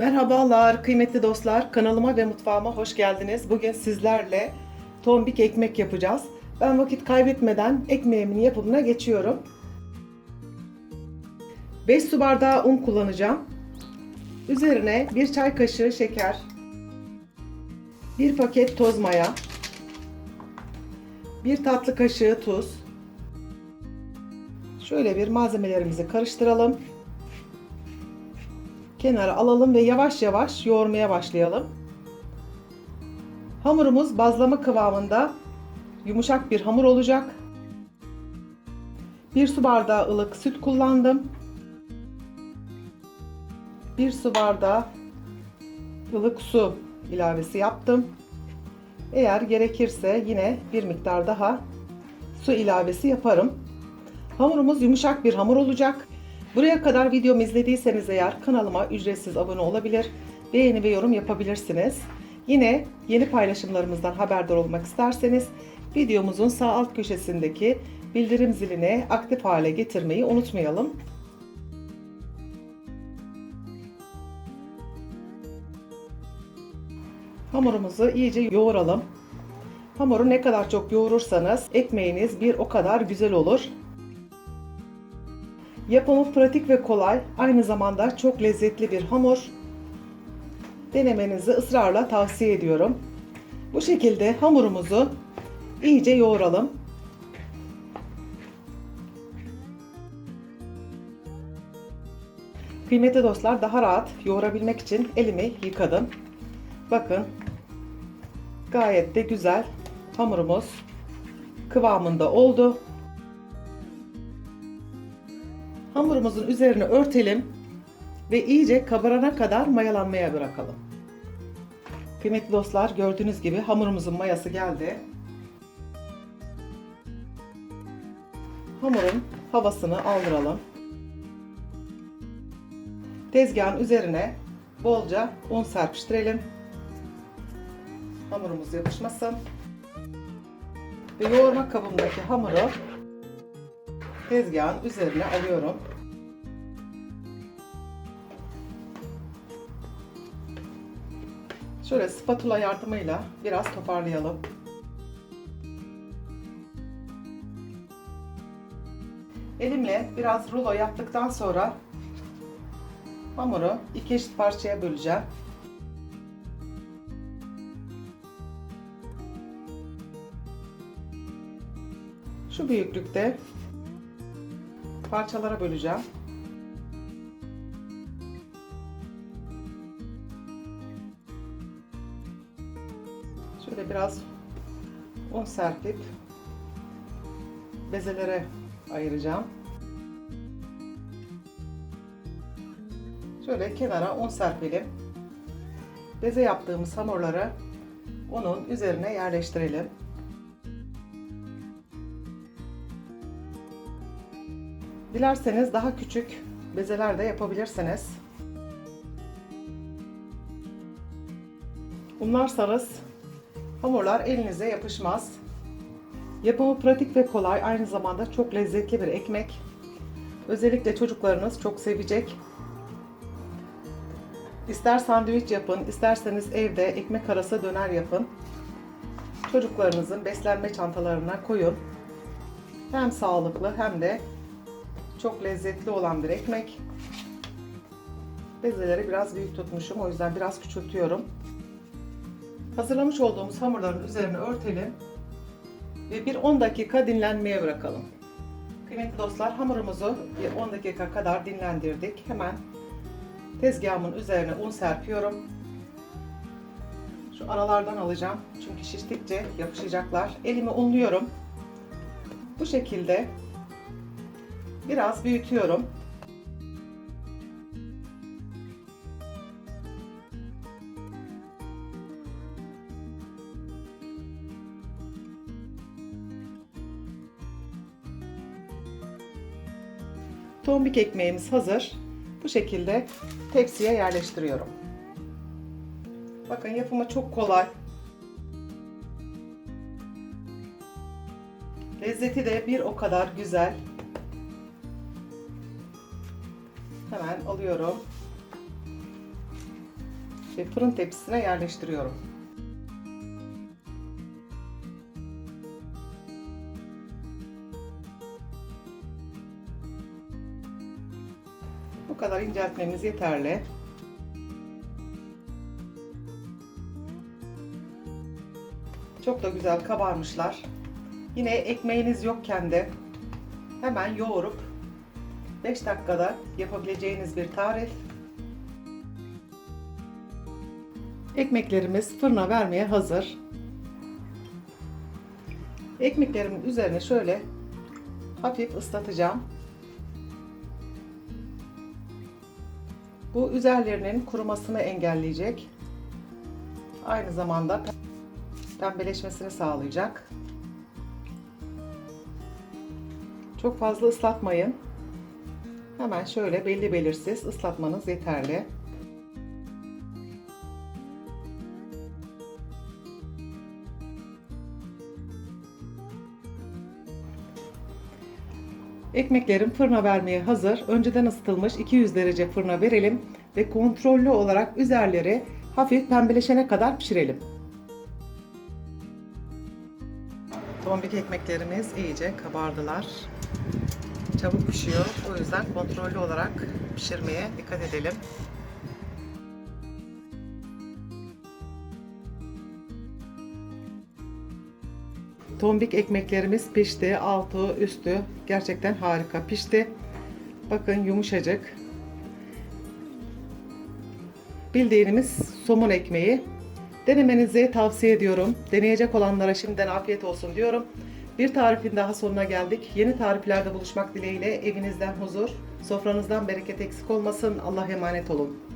Merhabalar kıymetli dostlar. Kanalıma ve mutfağıma hoş geldiniz. Bugün sizlerle tombik ekmek yapacağız. Ben vakit kaybetmeden ekmeğimin yapımına geçiyorum. 5 su bardağı un kullanacağım. Üzerine 1 çay kaşığı şeker, 1 paket toz maya, 1 tatlı kaşığı tuz. Şöyle bir malzemelerimizi karıştıralım kenara alalım ve yavaş yavaş yoğurmaya başlayalım. Hamurumuz bazlama kıvamında yumuşak bir hamur olacak. Bir su bardağı ılık süt kullandım. Bir su bardağı ılık su ilavesi yaptım. Eğer gerekirse yine bir miktar daha su ilavesi yaparım. Hamurumuz yumuşak bir hamur olacak. Buraya kadar videomu izlediyseniz eğer kanalıma ücretsiz abone olabilir, beğeni ve yorum yapabilirsiniz. Yine yeni paylaşımlarımızdan haberdar olmak isterseniz videomuzun sağ alt köşesindeki bildirim zilini aktif hale getirmeyi unutmayalım. Hamurumuzu iyice yoğuralım. Hamuru ne kadar çok yoğurursanız ekmeğiniz bir o kadar güzel olur. Yapımı pratik ve kolay, aynı zamanda çok lezzetli bir hamur. Denemenizi ısrarla tavsiye ediyorum. Bu şekilde hamurumuzu iyice yoğuralım. Kıymetli dostlar daha rahat yoğurabilmek için elimi yıkadım. Bakın gayet de güzel hamurumuz kıvamında oldu. Hamurumuzun üzerine örtelim ve iyice kabarana kadar mayalanmaya bırakalım. Kıymetli dostlar gördüğünüz gibi hamurumuzun mayası geldi. Hamurun havasını aldıralım. Tezgahın üzerine bolca un serpiştirelim. Hamurumuz yapışmasın. Ve yoğurma kabımdaki hamuru tezgahın üzerine alıyorum. Şöyle spatula yardımıyla biraz toparlayalım. Elimle biraz rulo yaptıktan sonra hamuru iki eşit parçaya böleceğim. Şu büyüklükte parçalara böleceğim. Şöyle biraz un serpip bezelere ayıracağım. Şöyle kenara un serpelim. Beze yaptığımız hamurları unun üzerine yerleştirelim. Dilerseniz daha küçük bezeler de yapabilirsiniz. Unlarsanız hamurlar elinize yapışmaz. Yapımı pratik ve kolay, aynı zamanda çok lezzetli bir ekmek. Özellikle çocuklarınız çok sevecek. İster sandviç yapın, isterseniz evde ekmek arası döner yapın. Çocuklarınızın beslenme çantalarına koyun. Hem sağlıklı hem de çok lezzetli olan bir ekmek. Bezeleri biraz büyük tutmuşum. O yüzden biraz küçültüyorum. Hazırlamış olduğumuz hamurların üzerine örtelim. Ve bir 10 dakika dinlenmeye bırakalım. Kıymetli dostlar hamurumuzu bir 10 dakika kadar dinlendirdik. Hemen tezgahımın üzerine un serpiyorum. Şu aralardan alacağım. Çünkü şiştikçe yapışacaklar. Elimi unluyorum. Bu şekilde biraz büyütüyorum. Tombik ekmeğimiz hazır. Bu şekilde tepsiye yerleştiriyorum. Bakın yapımı çok kolay. Lezzeti de bir o kadar güzel. Hemen alıyorum. ve fırın tepsisine yerleştiriyorum. Bu kadar inceltmemiz yeterli. Çok da güzel kabarmışlar. Yine ekmeğiniz yokken de hemen yoğurup 5 dakikada yapabileceğiniz bir tarif. Ekmeklerimiz fırına vermeye hazır. Ekmeklerimin üzerine şöyle hafif ıslatacağım. Bu üzerlerinin kurumasını engelleyecek. Aynı zamanda pembeleşmesini sağlayacak. Çok fazla ıslatmayın. Hemen şöyle belli belirsiz ıslatmanız yeterli. Ekmeklerim fırına vermeye hazır. Önceden ısıtılmış 200 derece fırına verelim ve kontrollü olarak üzerleri hafif pembeleşene kadar pişirelim. Tombik ekmeklerimiz iyice kabardılar. Çabuk pişiyor. O yüzden kontrollü olarak pişirmeye dikkat edelim. Tombik ekmeklerimiz pişti. Altı, üstü gerçekten harika pişti. Bakın yumuşacık. Bildiğimiz somun ekmeği. Denemenizi tavsiye ediyorum. Deneyecek olanlara şimdiden afiyet olsun diyorum. Bir tarifin daha sonuna geldik. Yeni tariflerde buluşmak dileğiyle evinizden huzur, sofranızdan bereket eksik olmasın. Allah emanet olun.